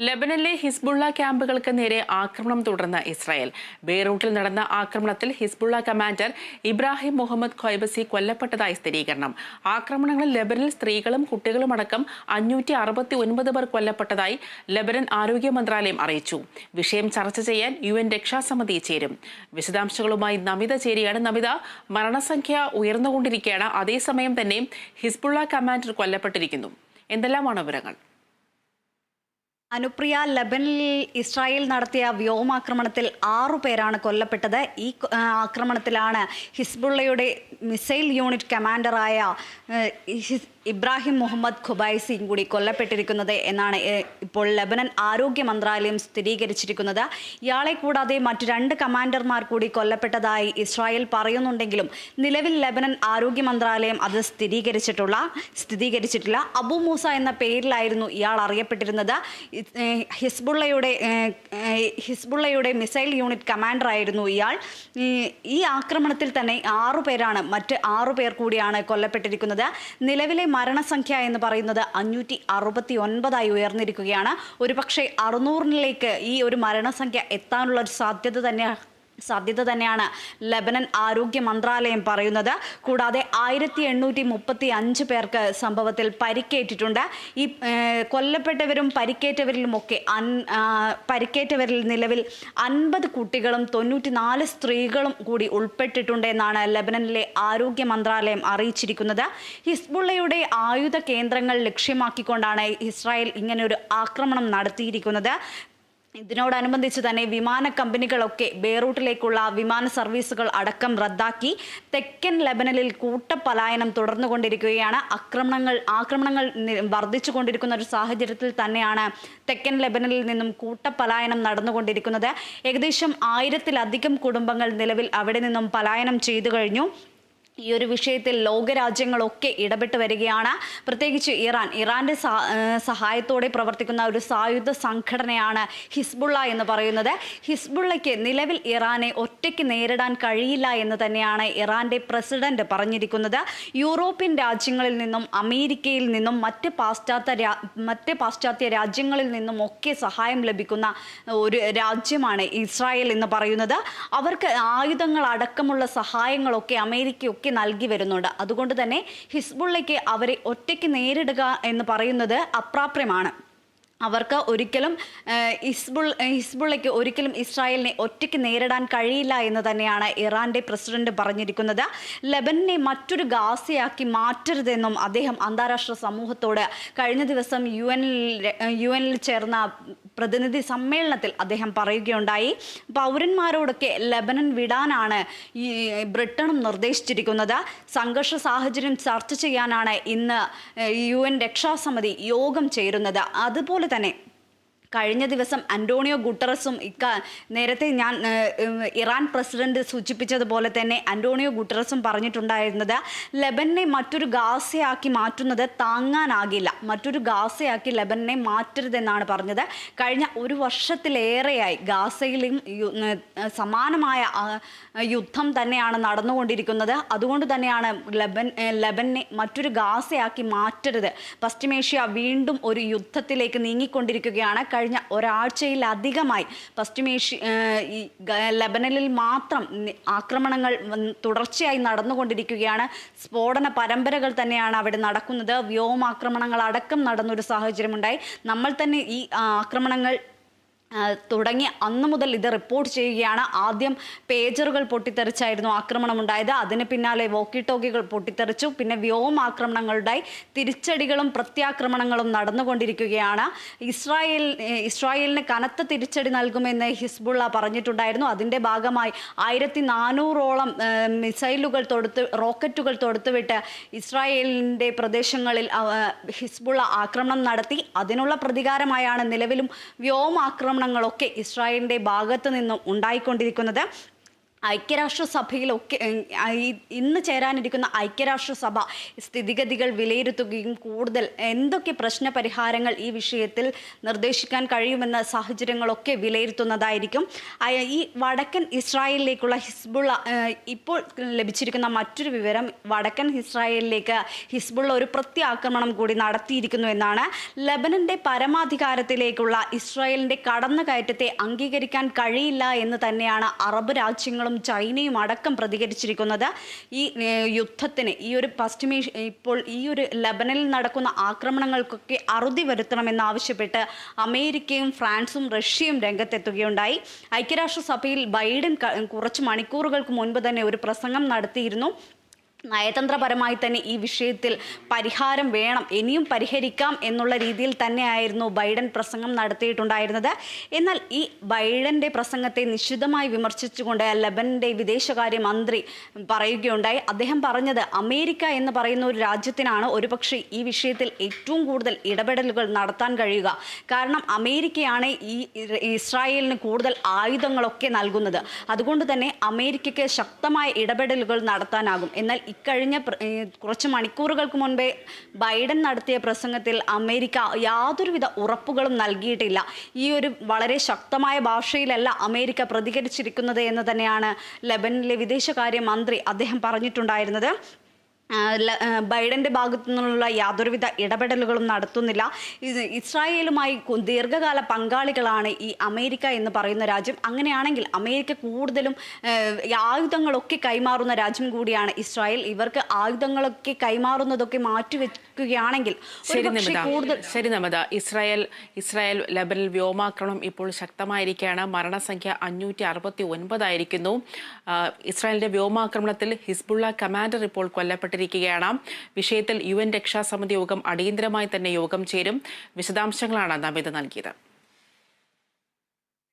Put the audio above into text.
ലെബനനിലെ Hezbollah ക്യാമ്പുകൾക്ക് നേരെ ആക്രമണം തുടർന്ന ഇസ്രായേൽ. ബെയ്റൂട്ടിൽ നടന്ന ആക്രമണത്തിൽ Hezbollah commander Ibrahim Muhammad Qubaisi കൊല്ലപ്പെട്ടതായി സ്ഥിരീകരണം. ആക്രമണങ്ങളിൽ ലബനിൽ സ്ത്രീകളും കുട്ടികളുമടക്കം അഞ്ഞൂറ്റി അറുപത്തി ഒൻപത് പേർ കൊല്ലപ്പെട്ടതായി ലെബനൻ ആരോഗ്യ മന്ത്രാലയം അറിയിച്ചു. വിഷയം ചർച്ച ചെയ്യാൻ യു എൻ രക്ഷാസമിതി ചേരും. വിശദാംശങ്ങളുമായി നമിത ചേരുകയാണ് നമിത മരണസംഖ്യ ഉയർന്നുകൊണ്ടിരിക്കുകയാണ്. അതേസമയം തന്നെ ഹിസ്ബുള്ള കമാൻഡർ കൊല്ലപ്പെട്ടിരിക്കുന്നു. എന്തെല്ലാമാണ് വിവരങ്ങൾ? അനുപ്രിയ ലബനിൽ ഇസ്രായേൽ നടത്തിയ വ്യോമാക്രമണത്തിൽ ആറു പേരാണ് കൊല്ലപ്പെട്ടത്. ഈ ആക്രമണത്തിലാണ് ഹിസ്ബുള്ളയുടെ മിസൈൽ യൂണിറ്റ് കമാൻഡറായ ഇബ്രാഹിം മുഹമ്മദ് ഖുബൈസിയും കൂടി കൊല്ലപ്പെട്ടിരിക്കുന്നത് എന്നാണ് ഇപ്പോൾ ലബനൻ ആരോഗ്യ മന്ത്രാലയം സ്ഥിരീകരിച്ചിരിക്കുന്നത്. ഇയാളെ കൂടാതെ മറ്റു രണ്ട് കമാൻഡർമാർ കൂടി കൊല്ലപ്പെട്ടതായി ഇസ്രായേൽ പറയുന്നുണ്ടെങ്കിലും നിലവിൽ ലബനൻ ആരോഗ്യ മന്ത്രാലയം അത് സ്ഥിരീകരിച്ചിട്ടുള്ള സ്ഥിരീകരിച്ചിട്ടില്ല. അബു മൂസ എന്ന പേരിലായിരുന്നു ഇയാൾ അറിയപ്പെട്ടിരുന്നത്. ഹിസ്ബുള്ളയുടെ ഹിസ്ബുള്ളയുടെ മിസൈൽ യൂണിറ്റ് കമാൻഡറായിരുന്നു ഇയാൾ. ഈ ആക്രമണത്തിൽ തന്നെ ആറു പേരാണ് മറ്റ് ആറു പേർ കൂടിയാണ് കൊല്ലപ്പെട്ടിരിക്കുന്നത്. നിലവിലെ മരണസംഖ്യ എന്ന് പറയുന്നത് അഞ്ഞൂറ്റി അറുപത്തി ഒൻപതായി ഉയർന്നിരിക്കുകയാണ്. ഒരുപക്ഷെ അറുന്നൂറിലേക്ക് ഈ ഒരു മരണസംഖ്യ എത്താനുള്ള ഒരു സാധ്യത തന്നെ സാധ്യത തന്നെയാണ് ലബനൻ ആരോഗ്യ മന്ത്രാലയം പറയുന്നത്. കൂടാതെ ആയിരത്തി എണ്ണൂറ്റി മുപ്പത്തി അഞ്ച് പേർക്ക് സംഭവത്തിൽ പരിക്കേറ്റിട്ടുണ്ട്. ഈ കൊല്ലപ്പെട്ടവരും പരിക്കേറ്റവരിലുമൊക്കെ അൻ പരിക്കേറ്റവരിൽ നിലവിൽ അൻപത് കുട്ടികളും തൊണ്ണൂറ്റി നാല് സ്ത്രീകളും കൂടി ഉൾപ്പെട്ടിട്ടുണ്ട് എന്നാണ് ലബനനിലെ ആരോഗ്യ മന്ത്രാലയം അറിയിച്ചിരിക്കുന്നത്. ഹിസ്ബുള്ളയുടെ ആയുധ കേന്ദ്രങ്ങൾ ലക്ഷ്യമാക്കിക്കൊണ്ടാണ് ഇസ്രായേൽ ഇങ്ങനെ ഒരു ആക്രമണം നടത്തിയിരിക്കുന്നത്. ഇതിനോടനുബന്ധിച്ച് തന്നെ വിമാന കമ്പനികളൊക്കെ ബെയ്റൂട്ടിലേക്കുള്ള വിമാന സർവീസുകൾ അടക്കം റദ്ദാക്കി. തെക്കൻ ലെബനനിൽ കൂട്ടപ്പലായനം തുടർന്നുകൊണ്ടിരിക്കുകയാണ്. ആക്രമണങ്ങൾ ആക്രമണങ്ങൾ വർദ്ധിച്ചുകൊണ്ടിരിക്കുന്ന ഒരു സാഹചര്യത്തിൽ തന്നെയാണ് തെക്കൻ ലെബനനിൽ നിന്നും കൂട്ടപ്പലായനം നടന്നുകൊണ്ടിരിക്കുന്നത്. ഏകദേശം ആയിരത്തിലധികം കുടുംബങ്ങൾ നിലവിൽ അവിടെ നിന്നും പലായനം ചെയ്തു കഴിഞ്ഞു. ഈ ഒരു വിഷയത്തിൽ ലോകരാജ്യങ്ങളൊക്കെ ഇടപെട്ട് വരികയാണ്. പ്രത്യേകിച്ച് ഇറാൻ. ഇറാന്റെ സഹായത്തോടെ പ്രവർത്തിക്കുന്ന ഒരു സായുധ സംഘടനയാണ് ഹിസ്ബുള്ള എന്ന് പറയുന്നത്. ഹിസ്ബുള്ളയ്ക്ക് നിലവിൽ ഇറാനെ ഒറ്റയ്ക്ക് നേരിടാൻ കഴിയില്ല എന്ന് തന്നെയാണ് ഇറാന്റെ പ്രസിഡന്റ് പറഞ്ഞിരിക്കുന്നത്. യൂറോപ്യൻ രാജ്യങ്ങളിൽ നിന്നും അമേരിക്കയിൽ നിന്നും മറ്റ് പാശ്ചാത്യ മറ്റ് പാശ്ചാത്യ രാജ്യങ്ങളിൽ നിന്നും ഒക്കെ സഹായം ലഭിക്കുന്ന ഒരു രാജ്യമാണ് ഇസ്രായേൽ എന്ന് പറയുന്നത്. അവർക്ക് ആയുധങ്ങൾ അടക്കമുള്ള സഹായങ്ങളൊക്കെ അമേരിക്കയൊക്കെ നൽകി വരുന്നുണ്ട്. അതുകൊണ്ട് തന്നെ ഹിസ്ബുള്ളയ്ക്ക് അവരെ ഒറ്റയ്ക്ക് നേരിടുക എന്ന് പറയുന്നത് അപ്രാപ്യമാണ്. അവർക്ക് ഒരിക്കലും ഹിസ്ബുൾ ഹിസ്ബുള്ളയ്ക്ക് ഒരിക്കലും ഇസ്രായേലിനെ ഒറ്റയ്ക്ക് നേരിടാൻ കഴിയില്ല എന്ന് തന്നെയാണ് ഇറാന്റെ പ്രസിഡന്റ് പറഞ്ഞിരിക്കുന്നത്. ലബനെ മറ്റൊരു ഗാസയാക്കി മാറ്റരുതെന്നും അദ്ദേഹം അന്താരാഷ്ട്ര സമൂഹത്തോട് കഴിഞ്ഞ ദിവസം യു എനിൽ യു എനിൽ ചേർന്ന പ്രതിനിധി സമ്മേളനത്തിൽ അദ്ദേഹം പറയുകയുണ്ടായി പൗരന്മാരോടൊക്കെ ലബനൻ വിടാനാണ് ഈ ബ്രിട്ടനും നിർദ്ദേശിച്ചിരിക്കുന്നത്. സംഘർഷ സാഹചര്യം ചർച്ച ചെയ്യാനാണ് ഇന്ന് യു എൻ രക്ഷാസമിതി യോഗം ചേരുന്നത്. അതുപോലെ തന്നെ കഴിഞ്ഞ ദിവസം അന്റോണിയോ ഗുട്ടറസും ഇക്ക നേരത്തെ ഞാൻ ഇറാൻ പ്രസിഡന്റ് സൂചിപ്പിച്ചതുപോലെ തന്നെ അന്റോണിയോ ഗുട്ടറസും പറഞ്ഞിട്ടുണ്ടായിരുന്നത് ലബനെ മറ്റൊരു ഗാസയാക്കി മാറ്റുന്നത് താങ്ങാനാകില്ല. മറ്റൊരു ഗാസയാക്കി ലബനെ മാറ്റരുതെന്നാണ് പറഞ്ഞത്. കഴിഞ്ഞ ഒരു വർഷത്തിലേറെയായി ഗാസയിലും സമാനമായ യുദ്ധം തന്നെയാണ് നടന്നുകൊണ്ടിരിക്കുന്നത്. അതുകൊണ്ട് തന്നെയാണ് ലബൻ ലബനെ മറ്റൊരു ഗാസയാക്കി മാറ്റരുത്. പശ്ചിമേഷ്യ വീണ്ടും ഒരു യുദ്ധത്തിലേക്ക് നീങ്ങിക്കൊണ്ടിരിക്കുകയാണ്. കഴിഞ്ഞ ഒരാഴ്ചയിലധികമായി പശ്ചിമേഷ്യ ലബനനിൽ മാത്രം ആക്രമണങ്ങൾ തുടർച്ചയായി നടന്നുകൊണ്ടിരിക്കുകയാണ്. സ്ഫോടന പരമ്പരകൾ തന്നെയാണ് അവിടെ നടക്കുന്നത്. വ്യോമാക്രമണങ്ങൾ അടക്കം നടന്നൊരു സാഹചര്യമുണ്ടായി. നമ്മൾ തന്നെ ഈ ആക്രമണങ്ങൾ തുടങ്ങി അന്ന് മുതൽ ഇത് റിപ്പോർട്ട് ചെയ്യുകയാണ്. ആദ്യം പേജറുകൾ പൊട്ടിത്തെറിച്ചായിരുന്നു ആക്രമണം ഉണ്ടായത് അതിന് പിന്നാലെ വോക്കി ടോക്കികൾ പൊട്ടിത്തെറിച്ചു. പിന്നെ വ്യോമാക്രമണങ്ങളുണ്ടായി തിരിച്ചടികളും പ്രത്യാക്രമണങ്ങളും നടന്നുകൊണ്ടിരിക്കുകയാണ്. ഇസ്രായേൽ ഇസ്രായേലിന് കനത്ത തിരിച്ചടി നൽകുമെന്ന് ഹിസ്ബുള്ള പറഞ്ഞിട്ടുണ്ടായിരുന്നു. അതിന്റെ ഭാഗമായി ആയിരത്തി നാനൂറോളം മിസൈലുകൾ തൊടുത്ത് റോക്കറ്റുകൾ തൊടുത്തുവിട്ട് ഇസ്രായേലിന്റെ പ്രദേശങ്ങളിൽ ഹിസ്ബുള്ള ആക്രമണം നടത്തി. അതിനുള്ള പ്രതികാരമായാണ് നിലവിലും വ്യോമാക്രമണങ്ങളൊക്കെ ഇസ്രായേലിന്റെ ഭാഗത്തു നിന്നും ഉണ്ടായിക്കൊണ്ടിരിക്കുന്നത്. ഐക്യരാഷ്ട്രസഭയിലൊക്കെ ഇന്ന് ചേരാനിരിക്കുന്ന ഐക്യരാഷ്ട്രസഭ സ്ഥിതിഗതികൾ വിലയിരുത്തുകയും കൂടുതൽ എന്തൊക്കെ പ്രശ്ന പരിഹാരങ്ങൾ ഈ വിഷയത്തിൽ നിർദ്ദേശിക്കാൻ കഴിയുമെന്ന സാഹചര്യങ്ങളൊക്കെ വിലയിരുത്തുന്നതായിരിക്കും. ഈ വടക്കൻ ഇസ്രായേലിലേക്കുള്ള ഹിസ്ബുള്ള ഇപ്പോൾ ലഭിച്ചിരിക്കുന്ന മറ്റൊരു വിവരം വടക്കൻ ഇസ്രായേലിലേക്ക് ഹിസ്ബുള്ള ഒരു പ്രത്യാക്രമണം കൂടി നടത്തിയിരിക്കുന്നു എന്നാണ്. ലബനന്റെ പരമാധികാരത്തിലേക്കുള്ള ഇസ്രായേലിന്റെ കടന്നുകയറ്റത്തെ അംഗീകരിക്കാൻ കഴിയില്ല എന്ന് തന്നെയാണ് അറബ് രാജ്യങ്ങളും ചൈനയും അടക്കം പ്രതികരിച്ചിരിക്കുന്നത് ഈ യുദ്ധത്തിന് ഈ ഒരു പശ്ചിമേഷ്യ ഇപ്പോൾ ഈ ഒരു ലബനിൽ നടക്കുന്ന ആക്രമണങ്ങൾക്കൊക്കെ അറുതി വരുത്തണമെന്നാവശ്യപ്പെട്ട് അമേരിക്കയും ഫ്രാൻസും റഷ്യയും രംഗത്തെത്തുകയുണ്ടായി. ഐക്യരാഷ്ട്രസഭയിൽ ബൈഡൻ കുറച്ച് മണിക്കൂറുകൾക്ക് മുൻപ് തന്നെ ഒരു പ്രസംഗം നടത്തിയിരുന്നു. നയതന്ത്രപരമായി തന്നെ ഈ വിഷയത്തിൽ പരിഹാരം വേണം ഇനിയും പരിഹരിക്കാം എന്നുള്ള രീതിയിൽ തന്നെയായിരുന്നു ബൈഡൻ പ്രസംഗം നടത്തിയിട്ടുണ്ടായിരുന്നത്. എന്നാൽ ഈ ബൈഡന്റെ പ്രസംഗത്തെ നിശ്ചിതമായി വിമർശിച്ചുകൊണ്ട് ലബനന്റെ വിദേശകാര്യ മന്ത്രി പറയുകയുണ്ടായി. അദ്ദേഹം പറഞ്ഞത് അമേരിക്ക എന്ന് പറയുന്ന ഒരു രാജ്യത്തിനാണ് ഒരുപക്ഷെ ഈ വിഷയത്തിൽ ഏറ്റവും കൂടുതൽ ഇടപെടലുകൾ നടത്താൻ കഴിയുക. കാരണം അമേരിക്കയാണ് ഈ ഇസ്രായേലിന് കൂടുതൽ ആയുധങ്ങളൊക്കെ നൽകുന്നത്. അതുകൊണ്ട് തന്നെ അമേരിക്കയ്ക്ക് ശക്തമായ ഇടപെടലുകൾ നടത്താനാകും. എന്നാൽ ഇക്കഴിഞ്ഞ കുറച്ച് മണിക്കൂറുകൾക്ക് മുൻപേ ബൈഡൻ നടത്തിയ പ്രസംഗത്തിൽ അമേരിക്ക യാതൊരുവിധ ഉറപ്പുകളും നൽകിയിട്ടില്ല. ഈ ഒരു വളരെ ശക്തമായ ഭാഷയിലല്ല അമേരിക്ക പ്രതികരിച്ചിരിക്കുന്നത് എന്ന് തന്നെയാണ് ലബനിലെ വിദേശകാര്യ മന്ത്രി അദ്ദേഹം പറഞ്ഞിട്ടുണ്ടായിരുന്നത്. ബൈഡന്റെ ഭാഗത്തു നിന്നുള്ള യാതൊരുവിധ ഇടപെടലുകളും നടത്തുന്നില്ല. ഇസ്രായേലുമായി ദീർഘകാല പങ്കാളികളാണ് ഈ അമേരിക്ക എന്ന് പറയുന്ന രാജ്യം. അങ്ങനെയാണെങ്കിൽ അമേരിക്ക കൂടുതലും ആയുധങ്ങളൊക്കെ കൈമാറുന്ന രാജ്യം കൂടിയാണ് ഇസ്രായേൽ. ഇവർക്ക് ആയുധങ്ങളൊക്കെ കൈമാറുന്നതൊക്കെ മാറ്റിവെക്കുകയാണെങ്കിൽ കൂടുതൽ ശരി നമത. ഇസ്രായേൽ ഇസ്രായേൽ ലബനിൽ വ്യോമാക്രമണം ഇപ്പോൾ ശക്തമായിരിക്കുകയാണ്. മരണസംഖ്യ അഞ്ഞൂറ്റി അറുപത്തി ഒൻപതായിരിക്കുന്നു ഇസ്രായേലിന്റെ വ്യോമാക്രമണത്തിൽ ഹിസ്ബുള്ള കമാൻഡർ ഇപ്പോൾ കൊല്ലപ്പെട്ടിരിക്കുകയാണ് വിഷയത്തിൽ യു എൻ രക്ഷാസമിതി യോഗം അടിയന്തരമായി തന്നെ യോഗം ചേരും. വിശദാംശങ്ങളാണ് നമിത നൽകിയത്.